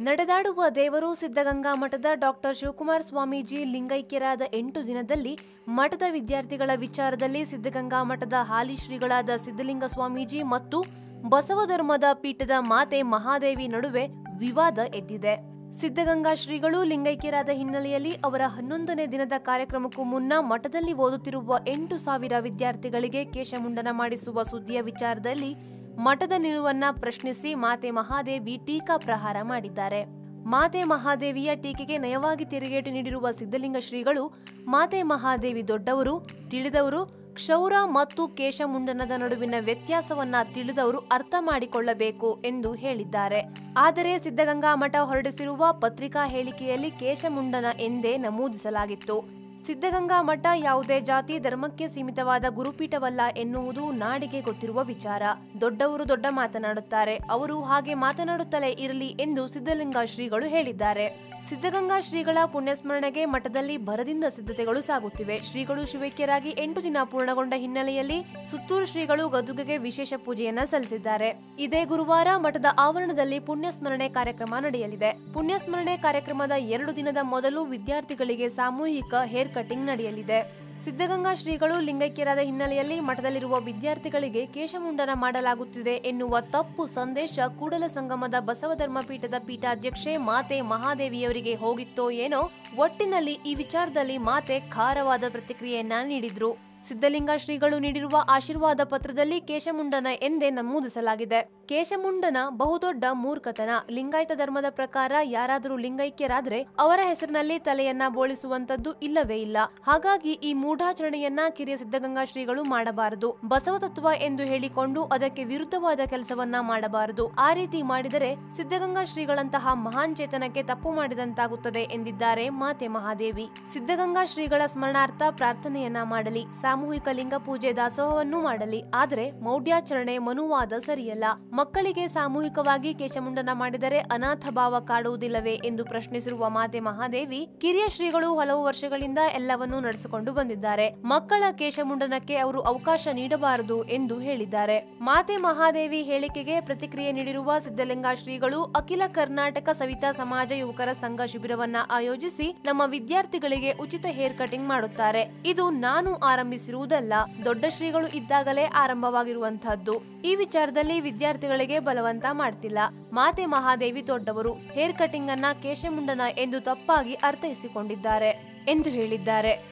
ನಡೆದಾಡುವ ದೇವರು ಸಿದ್ಧಗಂಗಾ ಮಠದ ಡಾಕ್ಟರ್ ಶಿವಕುಮಾರ ಸ್ವಾಮೀಜಿ ಲಿಂಗೈಕ್ಯರಾದ ಎಂಟು ದಿನದಲ್ಲಿ ಮಠದ ವಿದ್ಯಾರ್ಥಿಗಳ ವಿಚಾರದಲ್ಲಿ ಸಿದ್ಧಗಂಗಾ ಮಠದ ಹಾಲಿ ಶ್ರೀಗಳಾದ ಸಿದ್ಧಲಿಂಗ ಸ್ವಾಮೀಜಿ ಮತ್ತು ಬಸವ ಧರ್ಮದ ಪೀಠದ ಮಾತೆ ಮಹಾದೇವಿ ನಡುವೆ ವಿವಾದ ಎದ್ದಿದೆ. ಸಿದ್ಧಗಂಗಾ ಶ್ರೀಗಳು ಲಿಂಗೈಕ್ಯರಾದ ಹಿನ್ನೆಲೆಯಲ್ಲಿ ಅವರ ಹನ್ನೊಂದನೇ ದಿನದ ಕಾರ್ಯಕ್ರಮಕ್ಕೂ ಮುನ್ನ ಮಠದಲ್ಲಿ ಓದುತ್ತಿರುವ ಎಂಟು ಸಾವಿರ ವಿದ್ಯಾರ್ಥಿಗಳಿಗೆ ಕೇಶಮುಂಡನ ಮಾಡಿಸುವ ಸುದ್ದಿಯ ವಿಚಾರದಲ್ಲಿ ಮಠದ ನಿಲುವನ್ನ ಪ್ರಶ್ನಿಸಿ ಮಾತೆ ಮಹಾದೇವಿ ಟೀಕಾ ಪ್ರಹಾರ ಮಾಡಿದ್ದಾರೆ. ಮಾತೆ ಮಹಾದೇವಿಯ ಟೀಕೆಗೆ ನಯವಾಗಿ ತಿರುಗೇಟು ನೀಡಿರುವ ಸಿದ್ಧಲಿಂಗ ಶ್ರೀಗಳು ಮಾತೆ ಮಹಾದೇವಿ ದೊಡ್ಡವರು, ತಿಳಿದವರು, ಕ್ಷೌರ ಮತ್ತು ಕೇಶಮುಂಡನದ ನಡುವಿನ ವ್ಯತ್ಯಾಸವನ್ನ ತಿಳಿದವರು ಅರ್ಥ ಮಾಡಿಕೊಳ್ಳಬೇಕು ಎಂದು ಹೇಳಿದ್ದಾರೆ. ಆದರೆ ಸಿದ್ಧಗಂಗಾ ಮಠ ಹೊರಡಿಸಿರುವ ಪತ್ರಿಕಾ ಹೇಳಿಕೆಯಲ್ಲಿ ಕೇಶಮುಂಡನ ಎಂದೇ ನಮೂದಿಸಲಾಗಿತ್ತು. ಸಿದ್ಧಗಂಗಾ ಮಠ ಯಾವುದೇ ಜಾತಿ ಧರ್ಮಕ್ಕೆ ಸೀಮಿತವಾದ ಗುರುಪೀಠವಲ್ಲ ಎನ್ನುವುದು ನಾಡಿಗೆ ಗೊತ್ತಿರುವ ವಿಚಾರ. ದೊಡ್ಡವರು ದೊಡ್ಡ ಮಾತನಾಡುತ್ತಾರೆ. ಅವರು ಹಾಗೆ ಮಾತನಾಡುತ್ತಲೇ ಇರಲಿ ಎಂದು ಸಿದ್ಧಲಿಂಗ ಶ್ರೀಗಳು ಹೇಳಿದ್ದಾರೆ. ಸಿದ್ಧಗಂಗಾ ಶ್ರೀಗಳ ಪುಣ್ಯಸ್ಮರಣೆಗೆ ಮಠದಲ್ಲಿ ಭರದಿಂದ ಸಿದ್ಧತೆಗಳು ಸಾಗುತ್ತಿವೆ. ಶ್ರೀಗಳು ಶಿವೈಕ್ಯರಾಗಿ ಎಂಟು ದಿನ ಪೂರ್ಣಗೊಂಡ ಹಿನ್ನೆಲೆಯಲ್ಲಿ ಸುತ್ತೂರು ಶ್ರೀಗಳು ಗದುಗೆಗೆ ವಿಶೇಷ ಪೂಜೆಯನ್ನ ಸಲ್ಲಿಸಿದ್ದಾರೆ. ಇದೇ ಗುರುವಾರ ಮಠದ ಆವರಣದಲ್ಲಿ ಪುಣ್ಯಸ್ಮರಣೆ ಕಾರ್ಯಕ್ರಮ ನಡೆಯಲಿದೆ. ಪುಣ್ಯಸ್ಮರಣೆ ಕಾರ್ಯಕ್ರಮದ ಎರಡು ದಿನದ ಮೊದಲು ವಿದ್ಯಾರ್ಥಿಗಳಿಗೆ ಸಾಮೂಹಿಕ ಹೇರ್ ಕಟಿಂಗ್ ನಡೆಯಲಿದೆ. ಸಿದ್ಧಗಂಗಾ ಶ್ರೀಗಳು ಲಿಂಗೈಕ್ಯರಾದ ಹಿನ್ನೆಲೆಯಲ್ಲಿ ಮಠದಲ್ಲಿರುವ ವಿದ್ಯಾರ್ಥಿಗಳಿಗೆ ಕೇಶಮುಂಡನ ಮಾಡಲಾಗುತ್ತಿದೆ ಎನ್ನುವ ತಪ್ಪು ಸಂದೇಶ ಕೂಡಲ ಸಂಗಮದ ಬಸವಧರ್ಮ ಪೀಠದ ಪೀಠಾಧ್ಯಕ್ಷೆ ಮಾತೆ ಮಹಾದೇವಿಯವರಿಗೆ ಹೋಗಿತ್ತೋ ಏನೋ ಒಟ್ಟಿನಲ್ಲಿ ಈ ವಿಚಾರದಲ್ಲಿ ಮಾತೆ ಖಾರವಾದ ಪ್ರತಿಕ್ರಿಯೆಯನ್ನ ನೀಡಿದ್ರು. ಸಿದ್ಧಲಿಂಗ ಶ್ರೀಗಳು ನೀಡಿರುವ ಆಶೀರ್ವಾದ ಪತ್ರದಲ್ಲಿ ಕೇಶಮುಂಡನ ಎಂದೇ ನಮೂದಿಸಲಾಗಿದೆ. ಕೇಶಮುಂಡನ ಬಹುದೊಡ್ಡ ಮೂರ್ಖತನ. ಲಿಂಗಾಯತ ಧರ್ಮದ ಪ್ರಕಾರ ಯಾರಾದರೂ ಲಿಂಗೈಕ್ಯರಾದ್ರೆ ಅವರ ಹೆಸರಿನಲ್ಲಿ ತಲೆಯನ್ನ ಬೋಳಿಸುವಂತದ್ದು ಇಲ್ಲವೇ ಇಲ್ಲ. ಹಾಗಾಗಿ ಈ ಮೂಢಾಚರಣೆಯನ್ನ ಕಿರಿಯ ಸಿದ್ಧಗಂಗಾ ಶ್ರೀಗಳು ಮಾಡಬಾರದು. ಬಸವ ತತ್ವ ಎಂದು ಹೇಳಿಕೊಂಡು ಅದಕ್ಕೆ ವಿರುದ್ಧವಾದ ಕೆಲಸವನ್ನ ಮಾಡಬಾರದು. ಆ ರೀತಿ ಮಾಡಿದರೆ ಸಿದ್ಧಗಂಗಾ ಶ್ರೀಗಳಂತಹ ಮಹಾನ್ ಚೇತನಕ್ಕೆ ತಪ್ಪು ಮಾಡಿದಂತಾಗುತ್ತದೆ ಎಂದಿದ್ದಾರೆ ಮಾತೆ ಮಹಾದೇವಿ. ಸಿದ್ಧಗಂಗಾ ಶ್ರೀಗಳ ಸ್ಮರಣಾರ್ಥ ಪ್ರಾರ್ಥನೆಯನ್ನ ಮಾಡಲಿ. ಸಾಮೂಹಿಕ ಲಿಂಗ ಪೂಜೆ ದಾಸೋಹವನ್ನೂ ಮಾಡಲಿ. ಆದರೆ ಮೌಢ್ಯಾಚರಣೆ ಮನುವಾದ ಸರಿಯಲ್ಲ. ಮಕ್ಕಳಿಗೆ ಸಾಮೂಹಿಕವಾಗಿ ಕೇಶಮುಂಡನ ಮಾಡಿದರೆ ಅನಾಥ ಭಾವ ಕಾಡುವುದಿಲ್ಲವೇ ಎಂದು ಪ್ರಶ್ನಿಸಿರುವ ಮಾತೆ ಮಹಾದೇವಿ, ಕಿರಿಯ ಶ್ರೀಗಳು ಹಲವು ವರ್ಷಗಳಿಂದ ಎಲ್ಲವನ್ನೂ ನಡೆಸಿಕೊಂಡು ಬಂದಿದ್ದಾರೆ. ಮಕ್ಕಳ ಕೇಶಮುಂಡನಕ್ಕೆ ಅವರು ಅವಕಾಶ ನೀಡಬಾರದು ಎಂದು ಹೇಳಿದ್ದಾರೆ. ಮಾತೆ ಮಹಾದೇವಿ ಹೇಳಿಕೆಗೆ ಪ್ರತಿಕ್ರಿಯೆ ನೀಡಿರುವ ಸಿದ್ದಲಿಂಗಾ ಶ್ರೀಗಳು, ಅಖಿಲ ಕರ್ನಾಟಕ ಸವಿತಾ ಸಮಾಜ ಯುವಕರ ಸಂಘ ಶಿಬಿರವನ್ನ ಆಯೋಜಿಸಿ ನಮ್ಮ ವಿದ್ಯಾರ್ಥಿಗಳಿಗೆ ಉಚಿತ ಹೇರ್ ಕಟಿಂಗ್ ಮಾಡುತ್ತಾರೆ. ಇದು ನಾನು ಆರಂಭಿಸಿರುವುದಲ್ಲ ದೊಡ್ಡ ಶ್ರೀಗಳು ಇದ್ದಾಗಲೇ ಆರಂಭವಾಗಿರುವಂತಹದ್ದು ಈ ವಿಚಾರದಲ್ಲಿ ವಿದ್ಯಾರ್ಥಿಗಳಿಗೆ ಬಲವಂತ ಮಾಡ್ತಿಲ್ಲ. ಮಾತೆ ಮಹಾದೇವಿ ದೊಡ್ಡವರು, ಹೇರ್ ಕಟಿಂಗ್ ಅನ್ನ ಕೇಶಮುಂಡನ ಎಂದು ತಪ್ಪಾಗಿ ಅರ್ಥೈಸಿಕೊಂಡಿದ್ದಾರೆ ಎಂದು ಹೇಳಿದ್ದಾರೆ.